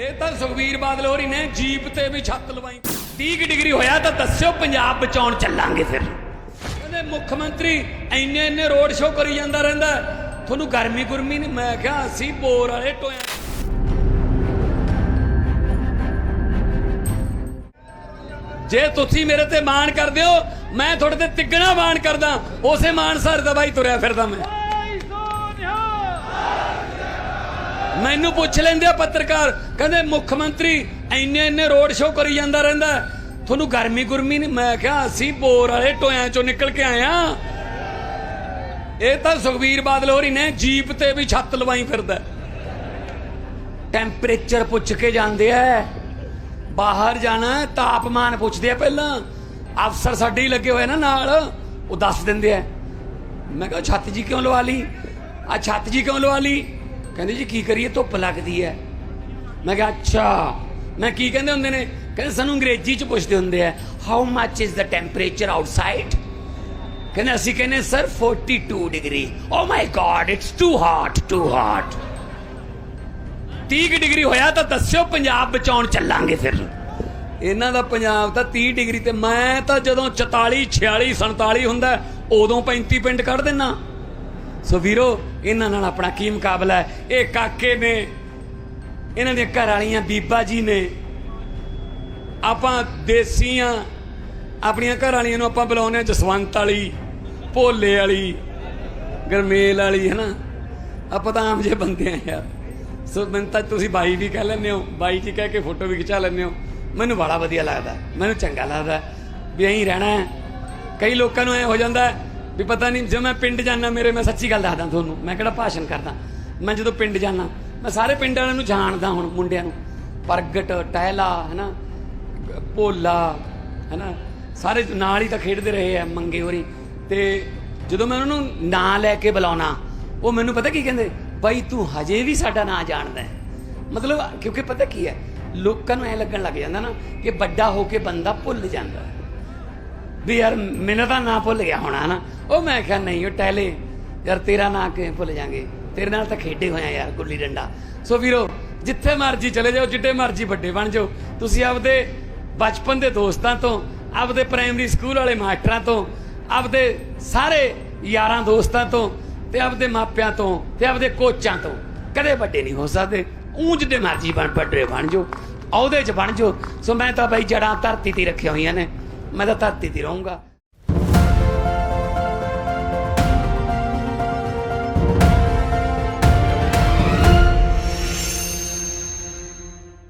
ਇਹ ਤਾਂ ਸੁਖਵੀਰ ਬਾਦਲ ਹੋਰੀ ਨੇ ਜੀਪ ਤੇ ਵੀ ਛੱਤ ਲਵਾਈ। 30 ਡਿਗਰੀ ਹੋਇਆ ਤਾਂ ਦੱਸਿਓ ਪੰਜਾਬ ਬਚਾਉਣ ਚੱਲਾਂਗੇ ਫਿਰ। ਕਹਿੰਦੇ ਮੁੱਖ ਮੰਤਰੀ ਇੰਨੇ ਇੰਨੇ ਰੋਡ ਸ਼ੋਅ ਕਰੀ ਜਾਂਦਾ ਰਹਿੰਦਾ ਤੁਹਾਨੂੰ ਗਰਮੀ ਗੁਰਮੀ ਨਹੀਂ, ਮੈਂ ਕਿਹਾ ਅਸੀਂ ਬੋਰ ਵਾਲੇ ਟੋਇਆ ਜੇ ਤੁਸੀਂ ਮੇਰੇ ਤੇ ਮਾਣ ਕਰਦੇ ਹੋ, ਮੈਂ ਤੁਹਾਡੇ ਤੇ ਤਿੱਗਣਾ ਮਾਣ ਕਰਦਾ। ਉਸੇ ਮਾਣ ਸਰ ਦਾ ਬਾਈ ਤੁਰਿਆ ਫਿਰਦਾ ਮੈਂ। ਮੈਨੂੰ ਪੁੱਛ ਲੈਂਦੇ ਆ ਪੱਤਰਕਾਰ, ਕਹਿੰਦੇ ਮੁੱਖ ਮੰਤਰੀ ਇੰਨੇ ਇੰਨੇ ਰੋਡ ਸ਼ੋਅ ਕਰੀ ਜਾਂਦਾ ਰਹਿੰਦਾ ਤੁਹਾਨੂੰ ਗਰਮੀ ਗੁਰਮੀ ਨਹੀਂ ਮੈਂ ਕਿਹਾ ਅਸੀਂ ਬੋਰ ਵਾਲੇ ਟੋਇਆਂ ਚੋਂ ਨਿਕਲ ਕੇ ਆਏ ਆ ਇਹ ਤਾਂ ਸੁਖਵੀਰ ਬਾਦਲ ਹੋਰੀ ਨੇ ਜੀਪ ਤੇ ਵੀ ਛੱਤ ਲਵਾਈ ਫਿਰਦਾ ਟੈਂਪਰੇਚਰ ਪੁੱਛ ਕੇ ਜਾਂਦੇ ਆ। ਬਾਹਰ ਜਾਣਾ ਤਾਪਮਾਨ ਪੁੱਛਦੇ ਆ ਪਹਿਲਾਂ। ਅਫਸਰ ਸਾਡੇ ਹੀ ਲੱਗੇ ਹੋਏ ਨਾ ਨਾਲ, ਉਹ ਦੱਸ ਦਿੰਦੇ ਆ। ਮੈਂ ਕਿਹਾ ਛੱਤ ਜੀ ਕਿਉਂ ਲਵਾ ਲਈ? ਆ ਛੱਤ ਜੀ ਕਿਉਂ ਲਵਾ ਲਈ? ਕਹਿੰਦੇ ਜੀ, ਕੀ ਕਰੀਏ, ਧੁੱਪ ਲੱਗਦੀ ਹੈ। ਮੈਂ ਕਿਹਾ, ਅੱਛਾ। ਮੈਂ ਕੀ ਕਹਿੰਦੇ ਹੁੰਦੇ ਨੇ? ਕਹਿੰਦੇ ਸਾਨੂੰ ਅੰਗਰੇਜ਼ੀ ਚ ਪੁੱਛਦੇ ਹੁੰਦੇ ਆ how much is the temperature outside ਕਹਿੰਦੇ, ਅਸੀਂ ਕਹਿੰਦੇ sir 42 degree oh my God it's too hot too hot 30 ਕੁ ਡਿਗਰੀ ਹੋਇਆ ਤਾਂ ਦੱਸਿਓ, ਪੰਜਾਬ ਬਚਾਉਣ ਚੱਲਾਂਗੇ ਫਿਰ। ਇਹਨਾਂ ਦਾ ਪੰਜਾਬ ਤਾਂ 30 ਡਿਗਰੀ ਤੇ ਮੈਂ ਤਾਂ ਜਦੋਂ 44 46 47 ਹੁੰਦਾ, ਉਦੋਂ 35 ਪਿੰਡ ਕੱਢ ਦਿੰਨਾ। ਸੋ ਵੀਰੋ, ਇਹਨਾਂ ਨਾਲ ਆਪਣਾ ਕੀ ਮੁਕਾਬਲਾ ਹੈ? ਇਹ ਕਾਕੇ ਨੇ, ਇਹਨਾਂ ਦੀਆਂ ਘਰ ਵਾਲੀਆਂ ਬੀਬਾ ਜੀ ਨੇ। ਆਪਾਂ ਦੇਸੀਆਂ, ਆਪਣੀਆਂ ਘਰ ਵਾਲੀਆਂ ਨੂੰ ਆਪਾਂ ਬੁਲਾਉਂਦੇ ਹਾਂ ਜਸਵੰਤ ਵਾਲੀ, ਭੋਲੇ ਵਾਲੀ, ਗਰਮੇਲ ਵਾਲੀ ਹੈ ਨਾ ਆਪਾਂ ਤਾਂ ਆਮ ਜਿਹੇ ਬੰਦੇ ਆ ਯਾਰ। ਸੋ ਮੈਨੂੰ ਤਾਂ ਤੁਸੀਂ ਬਾਈ ਵੀ ਕਹਿ ਲੈਂਦੇ ਹੋ, ਬਾਈ ਜੀ ਕਹਿ ਕੇ ਫੋਟੋ ਵੀ ਖਿਚਾ ਲੈਂਦੇ ਹੋ। ਮੈਨੂੰ ਬੜਾ ਵਧੀਆ ਲੱਗਦਾ, ਮੈਨੂੰ ਚੰਗਾ ਲੱਗਦਾ ਵੀ ਐਂ ਰਹਿਣਾ ਹੈ। ਕਈ ਲੋਕਾਂ ਨੂੰ ਐ ਹੋ ਜਾਂਦਾ ਹੈ ਵੀ ਪਤਾ ਨਹੀਂ ਜਦੋਂ ਮੈਂ ਪਿੰਡ ਜਾਣਾ ਮੇਰੇ, ਮੈਂ ਸੱਚੀ ਗੱਲ ਦੱਸਦਾ ਤੁਹਾਨੂੰ, ਮੈਂ ਕਿਹੜਾ ਭਾਸ਼ਣ ਕਰਦਾ। ਮੈਂ ਜਦੋਂ ਪਿੰਡ ਜਾਣਾ ਮੈਂ ਸਾਰੇ ਪਿੰਡ ਵਾਲਿਆਂ ਨੂੰ ਜਾਣਦਾ ਹੁਣ, ਮੁੰਡਿਆਂ ਨੂੰ। ਪ੍ਰਗਟ, ਟਹਿਲਾ, ਹੈਨਾ, ਭੋਲਾ, ਹੈਨਾ, ਸਾਰੇ ਨਾਲ ਹੀ ਤਾਂ ਖੇਡਦੇ ਰਹੇ ਆ ਮੰਗੇ ਹੋਰੀ। ਤੇ ਜਦੋਂ ਮੈਂ ਉਹਨਾਂ ਨੂੰ ਨਾਂ ਲੈ ਕੇ ਬੁਲਾਉਣਾ, ਉਹ ਮੈਨੂੰ ਪਤਾ ਕੀ ਕਹਿੰਦੇ? ਬਾਈ ਤੂੰ ਹਜੇ ਵੀ ਸਾਡਾ ਨਾਂ ਜਾਣਦਾ ਹੈ। ਮਤਲਬ, ਕਿਉਂਕਿ ਪਤਾ ਕੀ ਹੈ, ਲੋਕਾਂ ਨੂੰ ਐ ਲੱਗਣ ਲੱਗ ਜਾਂਦਾ ਨਾ ਕਿ ਵੱਡਾ ਹੋ ਕੇ ਬੰਦਾ ਭੁੱਲ ਜਾਂਦਾ। ਹੈ ਵੀ ਯਾਰ ਮੈਨੂੰ ਤਾਂ ਨਾਂ ਭੁੱਲ ਗਿਆ ਹੋਣਾ ਨਾ ਉਹ ਮੈਂ ਕਿਹਾ, ਨਹੀਂ, ਉਹ ਟਹਿਲੇ ਯਾਰ ਤੇਰਾ ਨਾਂ ਕਿਵੇਂ ਭੁੱਲ ਜਾਾਂਗੇ? ਤੇਰੇ ਨਾਲ ਤਾਂ ਖੇਡੇ ਹੋਇਆ ਯਾਰ, ਗੁੱਲੀ ਡੰਡਾ। ਸੋ ਵੀਰੋ, ਜਿੱਥੇ ਮਰਜ਼ੀ ਚਲੇ ਜਾਓ, ਜਿੱਡੇ ਮਰਜ਼ੀ ਵੱਡੇ ਬਣ ਜਾਓ। ਤੁਸੀਂ ਆਪਦੇ ਬਚਪਨ ਦੇ ਦੋਸਤਾਂ ਤੋਂ, ਆਪਦੇ ਪ੍ਰਾਇਮਰੀ ਸਕੂਲ ਵਾਲੇ ਮਾਸਟਰਾਂ ਤੋਂ, ਆਪਦੇ ਸਾਰੇ ਯਾਰਾਂ ਦੋਸਤਾਂ ਤੋਂ ਤੇ ਆਪਦੇ ਮਾਪਿਆਂ ਤੋਂ ਤੇ ਆਪਦੇ ਕੋਚਾਂ ਤੋਂ ਕਦੇ ਵੱਡੇ ਨਹੀਂ ਹੋ ਸਕਦੇ। ਊਂ ਜਿੱਡੇ ਮਰਜ਼ੀ ਬਣ, ਵੱਡੇ ਬਣ ਜਾਓ ਉਹਦੇ 'ਚ ਬਣ ਜਾਓ। ਸੋ ਮੈਂ ਤਾਂ ਬਾਈ ਜੜਾਂ ਧਰਤੀ ਤੇ ਰੱਖੀਆਂ ਹੋਈਆਂ ਨੇ। ਮੈਂ ਤਾਂ ਧਰਤੀ ਤੇ ਰਹੂੰਗਾ।